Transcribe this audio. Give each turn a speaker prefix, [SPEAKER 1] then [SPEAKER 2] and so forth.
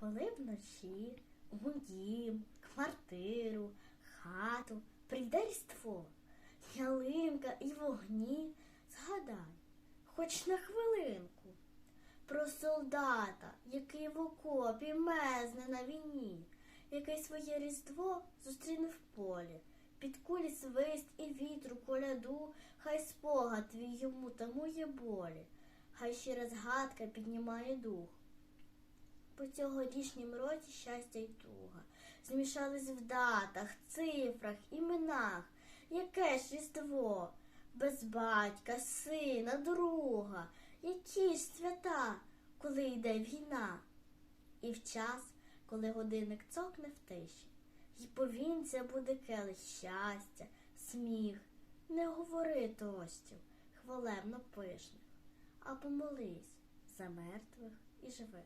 [SPEAKER 1] коли вночі у дім, квартиру, хату прийде різдво, ялинка і вогні, згадай, хоч на хвилинку, про солдата, який в окопі мезне на війні, який своє різдво зустріне в полі, під кулі свист і вітру коляду, хай спогад твій йому тамує болі, хай щира згадка піднімає дух. По цьогорічнім році щастя й туга змішались в датах, цифрах, іменах. Яке ж різдво? Без батька, сина, друга, які ж свята, коли йде війна? І в час, коли годинник цокне в тиші, й повінця буде келих щастя, сміх, не говори тостів, хвалебно пишних, а помолись за мертвих і живих.